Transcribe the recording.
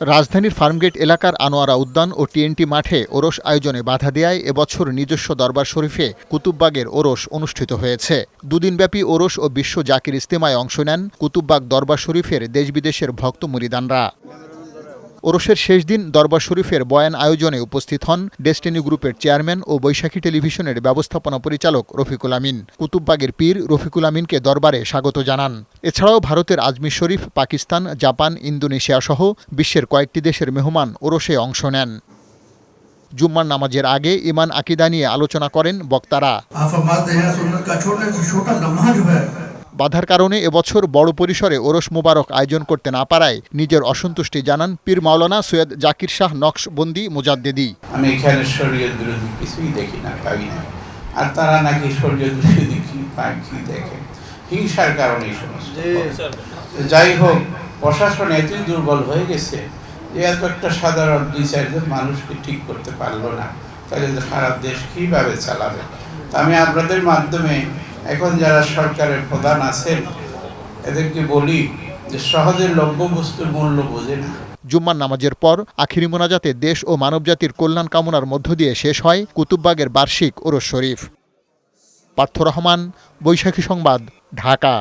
রাজধানীর ফার্মগেট এলাকার আনোয়ারা উদ্যান ও টিএনটি মাঠে ওরস আয়োজনে বাধা দেয়ায় এবছর নিজস্ব দরবার শরীফে কুতুববাগের ওরস অনুষ্ঠিত হয়েছে। দুদিনব্যাপী ওরস ও বিশ্ব জাকির ইস্তেমায় অংশ নেন কুতুববাগ দরবার শরীফের দেশ বিদেশের ভক্ত মুরিদানরা। ওরসের শেষ দিন দরবার শরীফের বয়ান আয়োজনে উপস্থিত হন ডেস্টিনি গ্রুপের চেয়ারম্যান ও বৈশাখী টেলিভিশনের ব্যবস্থাপনা পরিচালক রফিকুল আমিন। কুতুববাগের পীর রফিকুল আমিনকে দরবারে স্বাগত জানান। এছাড়াও ভারতের আজমির শরীফ, পাকিস্তান, জাপান, ইন্দোনেশিয়া সহ বিশ্বের কয়েকটি দেশের মেহমান ওরসে অংশ নেন। জুম্মার নামাজের আগে ইমান আকিদা নিয়ে আলোচনা করেন বক্তারা। বাধার কারণে এবছর বড় পরিসরে ওরস মোবারক আয়োজন করতে না পারায় নিজের অসন্তুষ্টি জানান পীর মাওলানা সৈয়দ জাকির শাহ নকশবন্দি মুজাদ্দেদি। আমি এখানে শরীয়ত বিরোধী কিছুই দেখি না পাই না। আর তারা নাকি শরীয়ত বিরোধী কি দেখে? হিংসার কারণে সমস্ত। যাই হোক প্রশাসন এতই দুর্বল হয়ে গেছে যে এত একটা সাধারণ দুই চারজন মানুষকে ঠিক করতে পারল না। তাহলে সারা দেশ কীভাবে চালাবে? আমি আপনাদের মাধ্যমে এখন যারা সরকারের প্রধান আছেন, এদেরকে বলি যে সহজে লভ্য বস্তুর মূল্য বোঝে না। জুম্মার নামাজের পর আখিরি মোনাজাতে দেশ ও মানবজাতির কল্যাণ কামনার মধ্য দিয়ে শেষ হয় কুতুববাগের বার্ষিক ওরস শরীফ। পার্থ রহমান, বৈশাখী সংবাদ, ঢাকা।